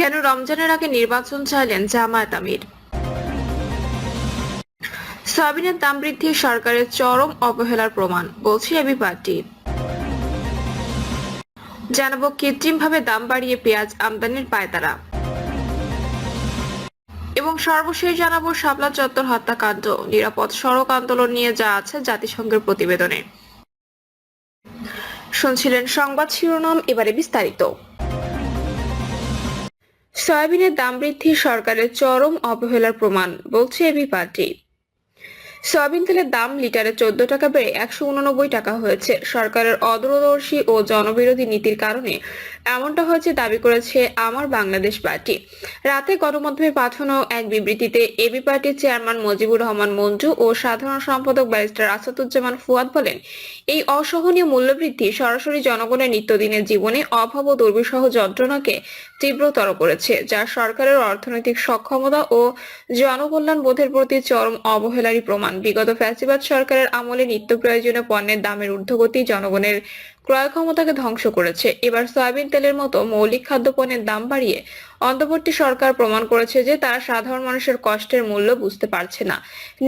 কেন রমজানের আগে নির্বাচন চাইলেন জামায়াত আমির? সয়াবিনের দাম বৃদ্ধি, সরকারের চরম অবহেলার প্রমাণ, বলছে এবি পার্টি। জানাব কৃত্রিমভাবে দাম বাড়িয়ে পেঁয়াজ আমদানির পায়তারা। এবং সর্বশেষ জানাব শাপলা চত্বর হত্যাকাণ্ড, নিরাপদ সড়ক আন্দোলন নিয়ে যা আছে জাতিসংঘের প্রতিবেদনে। শুনছিলেন সংবাদ শিরোনাম, এবারে বিস্তারিত। সয়াবিনের দাম বৃদ্ধি, সরকারের চরম অবহেলার প্রমাণ, বলছে এবি পার্টি। সয়াবিন তেলের দাম লিটারে চোদ্দ টাকা বেড়ে একশো উননব্বই টাকা হয়েছে। সরকারের অদূরদর্শী ও জনবিরোধী নীতির কারণে এমনটা হয়েছে দাবি করেছে আমার বাংলাদেশ পার্টি। রাতে গণমাধ্যমে পাঠানো এক বিবৃতিতে এবি পার্টির চেয়ারম্যান মুজিবুর রহমান মঞ্জু ও সাধারণ সম্পাদক ব্যারিস্টার আসাদুজ্জামান ফুয়াদ বলেন, এই অসহনীয় মূল্যবৃদ্ধি সরাসরি জনগণের নিত্যদিনের জীবনে অভাব ও দুর্বিষহ যন্ত্রণাকে তীব্রতর করেছে, যা সরকারের অর্থনৈতিক সক্ষমতা ও জনকল্যাণ বোধের প্রতি চরম অবহেলারই প্রমাণ। বিগত ফ্যাসিবাদ সরকারের আমলে নিত্য প্রয়োজনীয় পণ্যের দামের ঊর্ধ্বগতি জনগণের ক্রয় ক্ষমতাকে ধ্বংস করেছে। এবার সয়াবিন তেলের মতো মৌলিক খাদ্যপণ্যের দাম বাড়িয়ে অন্তর্বর্তী সরকার প্রমাণ করেছে যে তারা সাধারণ মানুষের কষ্টের মূল্য বুঝতে পারছে না।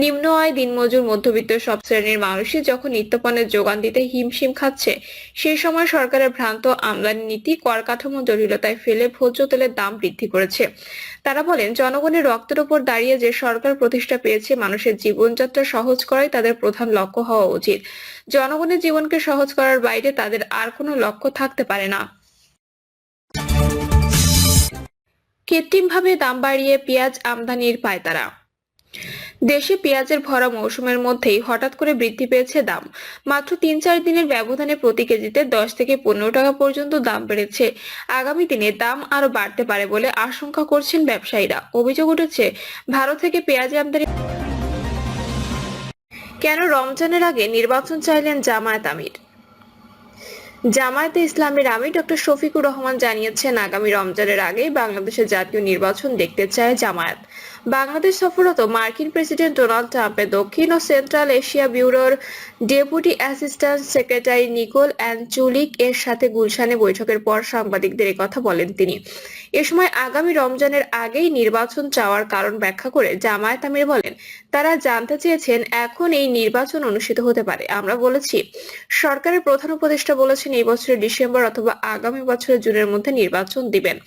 নিম্ন আয় দিনমজুর মধ্যবিত্ত সব শ্রেণির মানুষই যখন নিত্যপণের যোগান দিতে হিমশিম খাচ্ছে, সেই সময় সরকারের ভ্রান্ত আমদানি নীতি কর কাঠামো জটিলতায় ফেলে ভোজ্য তেলের দাম বৃদ্ধি করেছে। তারা বলেন, জনগণের রক্তের উপর দাঁড়িয়ে যে সরকার প্রতিষ্ঠা পেয়েছে, মানুষের জীবনযাত্রা সহজ করাই তাদের প্রধান লক্ষ্য হওয়া উচিত। জনগণের জীবনকে সহজ করার বাইরে তাদের আর কোনো লক্ষ্য থাকতে পারে না। কৃত্রিমভাবে দাম বাড়িয়ে পেঁয়াজ আমদানির পায়তারা। দেশে পেঁয়াজের ভরা মৌসুমের মধ্যেই হঠাৎ করে বৃদ্ধি পেয়েছে দাম। মাত্র তিন চার দিনের ব্যবধানে প্রতি কেজিতে দশ থেকে পনেরো টাকা পর্যন্ত দাম বেড়েছে। আগামী দিনে দাম আরও বাড়তে পারে বলে আশঙ্কা করছেন ব্যবসায়ীরা। অভিযোগ উঠেছে, ভারত থেকে পেঁয়াজ আমদানি কেন রমজানের আগে নির্বাচন চাইলেন জামায়াত আমির? জামায়াতে ইসলামের আমি ডক্টর শফিকুর রহমান জানিয়েছেন, আগামী রমজানের আগেই বাংলাদেশের জাতীয় নির্বাচন দেখতে চায় জামায়াত। বাংলাদেশ সফররত মার্কিন প্রেসিডেন্ট ডোনাল্ড ট্রাম্পের দক্ষিণ ও সেন্ট্রাল এশিয়া ব্যুরোর deputy assistant secretary Nicole Chulick এর সাথে গুলশানে বৈঠকের পর সাংবাদিকদের কথা বলেন তিনি। এ সময় আগামী রমজানের আগেই নির্বাচন চাওয়ার কারণ ব্যাখ্যা করে জামায়াত আমির বলেন, তারা জানতে চেয়েছেন এখন এই নির্বাচন অনুষ্ঠিত হতে পারে। আমরা বলেছি, সরকারের প্রধান উপদেষ্টা বলেছেন, এই বছরের ডিসেম্বর অথবা আগামী বছরের জুনের মধ্যে নির্বাচন দিবেন।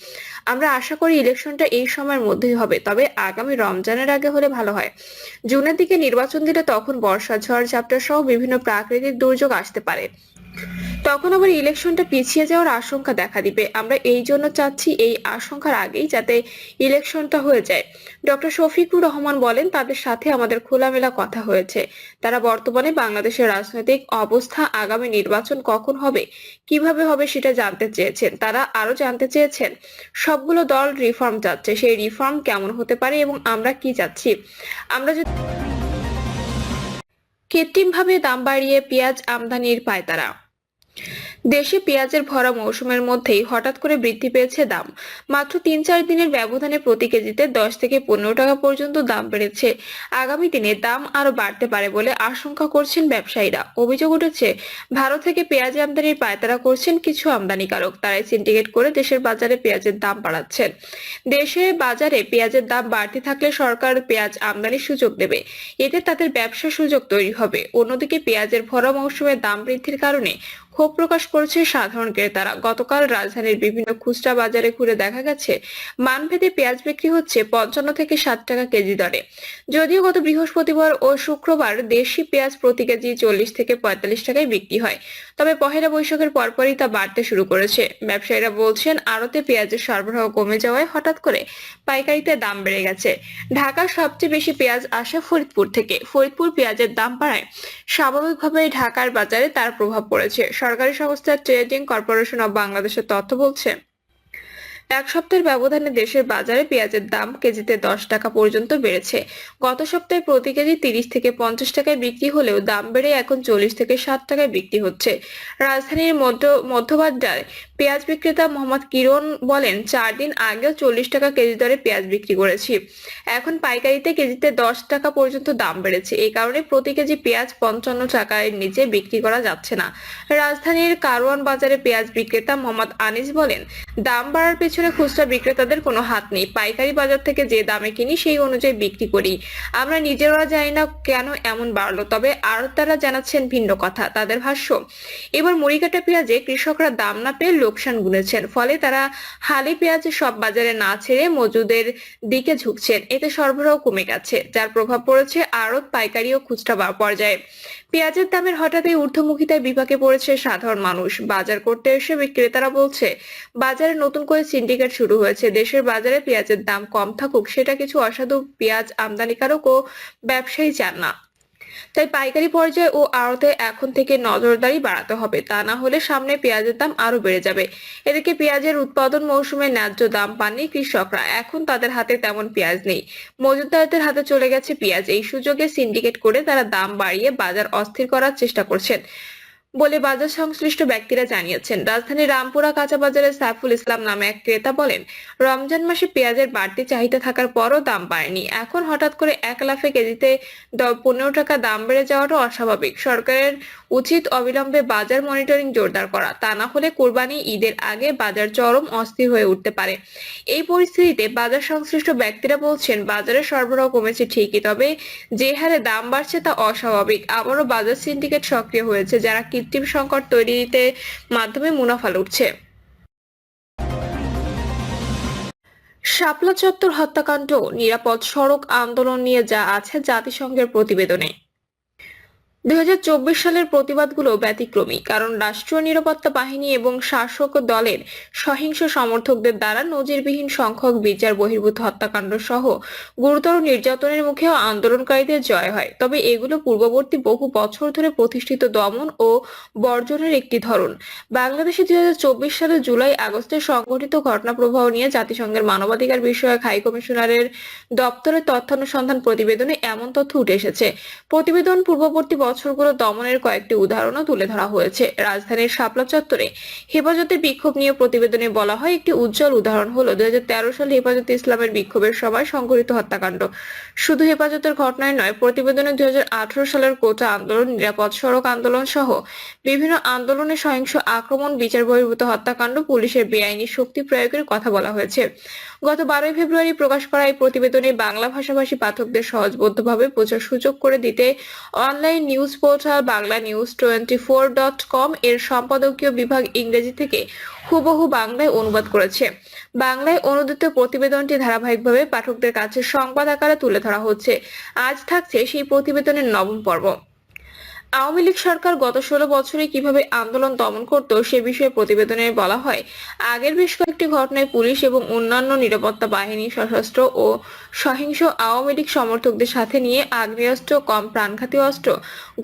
আমরা আশা করি ইলেকশনটা এই সময়ের মধ্যেই হবে, তবে আগামী রমজানের আগে হলে ভালো হয়। জুনের দিকে নির্বাচন দিলে তখন বর্ষা, ঝড়, ঝাপটা সহ বিভিন্ন প্রাকৃতিক দুর্যোগ আসতে পারে। তখন আবার ইলেকশনটা পিছিয়ে যাওয়ার আশঙ্কা দেখা দিবে। আমরা এই জন্য চাচ্ছি এই আশঙ্কার আগেই যাতে ইলেকশনটা হয়ে যায়। ডক্টর শফিকুর রহমান বলেন, তাদের সাথে আমাদের খোলামেলা কথা হয়েছে। তারা বর্তমানে বাংলাদেশের রাজনৈতিক অবস্থা আগামী নির্বাচন কখন হবে, কীভাবে হবে সেটা জানতে চেয়েছেন। তারা আরও জানতে চেয়েছেন, সবগুলো দল রিফর্ম চাচ্ছে সেই রিফর্ম কেমন হতে পারে এবং আমরা কি চাচ্ছি আমরা যদি কৃত্রিমভাবে দাম বাড়িয়ে পেঁয়াজ আমদানির পায়তারা। দেশে পেঁয়াজের ভরা মৌসুমের মধ্যেই হঠাৎ করে বৃদ্ধি পেয়েছে দাম। মাত্র তিন চার দিনের ব্যবধানে প্রতি কেজিতে দশ থেকে পনেরো টাকা পর্যন্ত দাম বেড়েছে। আগামী দিনে দাম আরও বাড়তে পারে বলে আশঙ্কা করছেন ব্যবসায়ীরা। অভিযোগ উঠেছে, ভারত থেকে পেঁয়াজ আমদানির পায়তারা করছেন কিছু আমদানিকারক। তারাই সিন্ডিকেট করে দেশের বাজারে পেঁয়াজের দাম বাড়াচ্ছেন। দেশে বাজারে পেঁয়াজের দাম বাড়তে থাকলে সরকার পেঁয়াজ আমদানির সুযোগ দেবে। এতে তাদের ব্যবসা সুযোগ তৈরি হবে। অন্যদিকে পেঁয়াজের ভরা মৌসুমে দাম বৃদ্ধির কারণে ক্ষোভ প্রকাশ করেছে সাধারণ ক্রেতারা। গতকাল রাজধানীর বিভিন্ন খুচরা বাজারে ঘুরে দেখা গেছে, মানভেদে পেঁয়াজ বিক্রি হচ্ছে পঞ্চান্ন থেকে ষাট টাকা কেজি দরে। যদিও গত বৃহস্পতিবার ও শুক্রবার দেশি পেঁয়াজ প্রতি কেজি চল্লিশ থেকে পঁয়তাল্লিশ টাকায় বিক্রি হয়। তবে পহেলা বৈশাখের পরপরই তা বাড়তে শুরু করেছে। ব্যবসায়ীরা বলছেন, আড়তে পেঁয়াজের সরবরাহ কমে যাওয়ায় হঠাৎ করে পাইকারিতে দাম বেড়ে গেছে। ঢাকার সবচেয়ে বেশি পেঁয়াজ আসে ফরিদপুর থেকে। ফরিদপুর পেঁয়াজের দাম বাড়ায় স্বাভাবিকভাবে ঢাকার বাজারে তার প্রভাব পড়েছে। সরকারি সংস্থা ট্রেডিং কর্পোরেশন অব বাংলাদেশের তথ্য বলছে, এক সপ্তাহের ব্যবধানে দেশের বাজারে পেঁয়াজের দাম কেজিতে দশ টাকা পর্যন্ত বেড়েছে। গত সপ্তাহে প্রতি কেজি তিরিশ থেকে পঞ্চাশ টাকায় বিক্রি হলেও দাম বেড়ে এখন চল্লিশ থেকে ষাট টাকায় বিক্রি হচ্ছে। রাজধানীর মধ্য, মধ্যবাড্ডায় পেঁয়াজ বিক্রেতা মোহাম্মদ কিরণ বলেন, চার দিন আগেও চল্লিশ টাকা কেজি দরে পেঁয়াজ বিক্রি করেছি। এখন পাইকারিতে কেজিতে দশ টাকা পর্যন্ত দাম বেড়েছে। এই কারণে প্রতি কেজি পেঁয়াজ পঞ্চান্ন টাকার নিচে বিক্রি করা যাচ্ছে না। রাজধানীর কারওয়ান বাজারে পেঁয়াজ বিক্রেতা মোহাম্মদ আনিস বলেন, দাম বাড়ার পেছনে খুচরা বিক্রেতাদের কোনো হাত নেই। পাইকারি বাজার থেকে যে দামে কিনি, সেই অনুযায়ী বিক্রি করি। আমরা নিজেরা জানি না কেন এমন বাড়লো, তবে আড়তদাররা জানাচ্ছেন ভিন্ন কথা, তাদের ভাষ্য। এবার মুড়িকাটা পেঁয়াজে কৃষকরা দাম না পেয়ে লোকসান গুনেছেন। ফলে তারা হালি পেঁয়াজ সব বাজারে না ছেড়ে মজুদের দিকে ঝুঁকছেন। এতে সরবরাহ কমে গেছে, যার প্রভাব পড়েছে আড়ত পাইকারি ও খুচরা পর্যায়ে। পেঁয়াজের দামের হঠাৎই ঊর্ধ্বমুখিতায় বিপাকে পড়েছে সাধারণ মানুষ। বাজার করতে এসে বিক্রেতারা বলছে, বাজারে নতুন করে সিন্ডিকেট শুরু হয়েছে। দেশের বাজারে পেঁয়াজের দাম কম থাকুক, সেটা কিছু অসাধু পেঁয়াজ আমদানিকারক ও ব্যবসায়ী চান না। তাই পাইকারি পর্যায়ে ও আড়তে এখন থেকে নজরদারি বাড়াতে হবে। তা না হলে সামনে পেঁয়াজের দাম আরও বেড়ে যাবে। এদিকে পেঁয়াজের উৎপাদন মৌসুমে ন্যায্য দাম পাননি কৃষকরা। এখন তাদের হাতে তেমন পেঁয়াজ নেই। মজুদারদের হাতে চলে গেছে পেঁয়াজ। এই সুযোগে সিন্ডিকেট করে তারা দাম বাড়িয়ে বাজার অস্থির করার চেষ্টা করছেন। বলে বাজার সংশ্লিষ্ট ব্যক্তিরা জানিয়েছেন রাজধানীর রামপুরা কাঁচা বাজারের সাইফুল ইসলাম নামে এক ক্রেতা বলেন, রমজান মাসে পেঁয়াজের বাড়তি চাহিদা থাকার পরও দাম বাড়েনি। এখন হঠাৎ করে এক লাফে কেজিতে পনেরো টাকা দাম বেড়ে যাওয়াটা অস্বাভাবিক। সরকারের উচিত অবিলম্বে বাজার মনিটরিং জোরদার করা, তা না হলে কোরবানি ঈদের আগে বাজার চরম অস্থির হয়ে উঠতে পারে। এই পরিস্থিতিতে বাজার সংশ্লিষ্ট ব্যক্তিরা বলছেন, বাজারে সরবরাহ কমেছে ঠিকই, তবে যে হারে দাম বাড়ছে তা অস্বাভাবিক। আবারও বাজার সিন্ডিকেট সক্রিয় হয়েছে, যারা কৃত্রিম সংকট তৈরিতে মাধ্যমে মুনাফা লুটছে। শাপলা চত্বর হত্যাকাণ্ড, নিরাপদ সড়ক আন্দোলন নিয়ে যা আছে জাতিসংঘের প্রতিবেদনে। দুই হাজার চব্বিশ সালের প্রতিবাদগুলো ব্যতিক্রমী, কারণ রাষ্ট্রীয় নিরাপত্তা বাহিনী এবং শাসক দলের সহিংস সমর্থকদের দ্বারা নজিরবিহীন সংখ্যক বিচার বহির্ভূত হত্যাকাণ্ড সহ গুরুতর নির্যাতনের মুখেও আন্দোলনকারীদের জয় হয়। তবে এগুলো পূর্ববর্তী বহু বছর ধরে প্রতিষ্ঠিত দমন ও বর্জনের একটি ধরন। বাংলাদেশে দুই হাজার চব্বিশ সালের জুলাই আগস্টে সংঘটিত ঘটনা প্রবাহ নিয়ে জাতিসংঘের মানবাধিকার বিষয়ক হাই কমিশনারের দপ্তরের তথ্যানুসন্ধান প্রতিবেদনে এমন তথ্য উঠে এসেছে। প্রতিবেদন পূর্ববর্তী বছরগুলো দমনের কয়েকটি উদাহরণও তুলে ধরা হয়েছে। রাজধানীর শাপলা চত্বরে হেফাজতের বিক্ষোভ নিয়ে প্রতিবেদনে বলা হয়, একটি উজ্জ্বল উদাহরণ হলো দুই সালে হেফাজতে ইসলামের বিক্ষোভের সময় সংঘটিত হত্যাকাণ্ড। শুধু হেফাজতের ঘটনায় নয়, প্রতিবেদনে দুই হাজার আঠারো সালের কোটা আন্দোলন, নিরাপদ সড়ক আন্দোলন সহ বিভিন্ন আন্দোলনে সহিংস আক্রমণ, বিচার বহির্ভূত হত্যাকাণ্ড, পুলিশের বেআইনি শক্তি প্রয়োগের কথা বলা হয়েছে। গত বারোই ফেব্রুয়ারি প্রকাশ করা এই প্রতিবেদনে বাংলা ভাষাভাষী পাঠকদের সহজবদ্ধভাবে বোঝার সুযোগ করে দিতে online news portal Bangla news twenty four dot com এর সম্পাদকীয় বিভাগ ইংরেজি থেকে হুবহু বাংলায় অনুবাদ করেছে। বাংলায় অনুদিত প্রতিবেদনটি ধারাবাহিকভাবে পাঠকদের কাছে সংবাদ আকারে তুলে ধরা হচ্ছে। আজ থাকছে সেই প্রতিবেদনের নবম পর্ব। আওয়ামী লীগ সরকার গত ষোলো বছরে কীভাবে আন্দোলন দমন করত সে বিষয়ে প্রতিবেদনে বলা হয়, আগের বেশ কয়েকটি ঘটনায় পুলিশ এবং অন্যান্য নিরাপত্তা বাহিনী, সশস্ত্র ও সহিংস আওয়ামী লীগ সমর্থকদের সাথে নিয়ে আগ্নেয়াস্ত্র, কম প্রাণঘাতী অস্ত্র,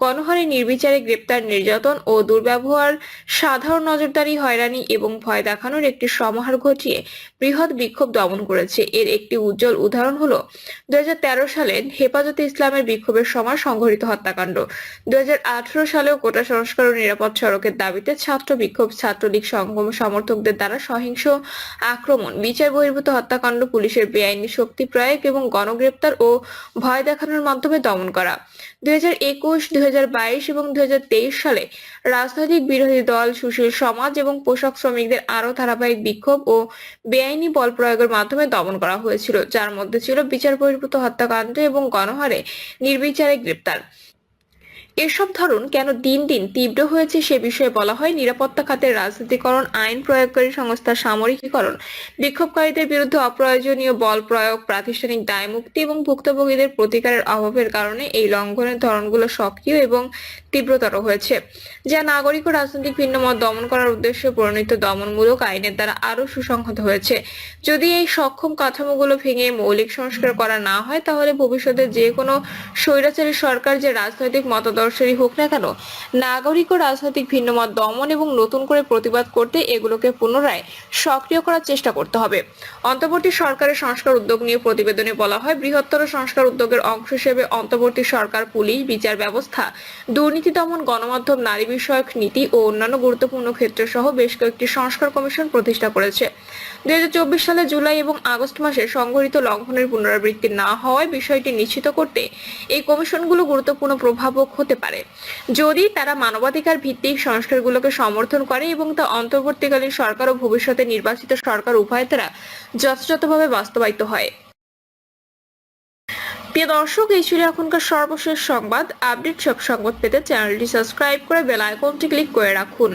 গণহারে নির্বিচারে গ্রেপ্তার নির্যাতন ও দুর্ব্যবহার, সাধারণ নজরদারি হয়রানি এবং ভয় দেখানোর একটি সমাহার ঘটিয়ে বৃহৎ বিক্ষোভ দমন করেছে। এর একটি উজ্জ্বল উদাহরণ হলো দু সালে হেফাজতে ইসলামের বিক্ষোভের সময় সংঘটিত হত্যাকাণ্ড। দুই হাজার আঠারো সালেও কোটা সংস্কার ও নিরাপদ সড়কের দাবিতে ছাত্র বিক্ষোভ, ছাত্রলীগ সংগম সমর্থকদের দ্বারা সহিংস আক্রমণ, বিচার বহির্ভূত হত্যাকাণ্ড, পুলিশের বেআইনি শক্তি প্রয়োগ এবং গণগ্রেপ্তার ও ভয় দেখানোর মাধ্যমে দমন করা। দুই হাজার একুশ, দুই হাজার বাইশ এবং দুই হাজার তেইশ সালে রাজনৈতিক বিরোধী দল, সুশীল সমাজ এবং পোশাক শ্রমিকদের আরও ধারাবাহিক বিক্ষোভ ও বেআইনি বল প্রয়োগের মাধ্যমে দমন করা হয়েছিল, যার মধ্যে ছিল বিচার বহির্ভূত হত্যাকাণ্ড এবং গণহারে নির্বিচারে গ্রেপ্তার। এসব ধরন কেন দিন দিন তীব্র হয়েছে সে বিষয়ে বলা হয় নিরাপত্তা খাতের রাজনীতিকরণ, আইন প্রয়োগকারী সংস্থার সামরিকীকরণ, বিক্ষোভকারীদের বিরুদ্ধে অপ্রয়োজনীয় বল প্রয়োগ, প্রাতিষ্ঠানিক দায়মুক্তি এবং ভুক্তভোগীদের প্রতিকারের অভাবের কারণে এই লঙ্ঘনের ধরনগুলো সক্রিয় এবং তীব্রতর হয়েছে, যা নাগরিক ও রাজনৈতিক ভিন্নমত দমন করার উদ্দেশ্যে প্রণীত দমনমূলক আইনের দ্বারা আরও সুসংহত হয়েছে। যদি এই সক্ষম কাঠামোগুলো ভেঙে মৌলিক সংস্কার করা না হয়, তাহলে ভবিষ্যতে যে কোনো স্বৈরাচারী সরকার যে রাজনৈতিক মতাদর্শেরই হোক না কেন, নাগরিক ও রাজনৈতিক ভিন্নমত দমন এবং নতুন করে প্রতিবাদ করতে এগুলোকে পুনরায় সক্রিয় করার চেষ্টা করতে হবে। অন্তর্বর্তী সরকারের সংস্কার উদ্যোগ নিয়ে প্রতিবেদনে বলা হয়, বৃহত্তর সংস্কার উদ্যোগের অংশ হিসেবে অন্তর্বর্তী সরকার, পুলিশ, বিচার ব্যবস্থা, দুর্নীতি দমন, গণমাধ্যম, নারী বিষয়ক নীতি ও অন্যান্য গুরুত্বপূর্ণ ক্ষেত্র সহ বেশ কয়েকটি সংস্কার কমিশন প্রতিষ্ঠা করেছে। দুই চব্বিশ সালে জুলাই এবং আগস্ট মাসে সংঘটিত লঙ্ঘনের পুনরাবৃত্তি না হওয়ায় বিষয়টি নিশ্চিত করতে এই কমিশনগুলো গুরুত্বপূর্ণ প্রভাবক হতে পারে। যদি তারা মানবাধিকার ভিত্তিক সংস্কারগুলোকে সমর্থন করে এবং তা অন্তর্বর্তীকালীন সরকার ও ভবিষ্যতে নির্বাচিত সরকার উভয় তারা যথাযথভাবে বাস্তবায়িত হয়। প্রিয় দর্শক, এই ছিল এখনকার সর্বশেষ সংবাদ। আপডেট সব সংবাদ পেতে চ্যানেলটি সাবস্ক্রাইব করে বেল আইকনটি ক্লিক করে রাখুন।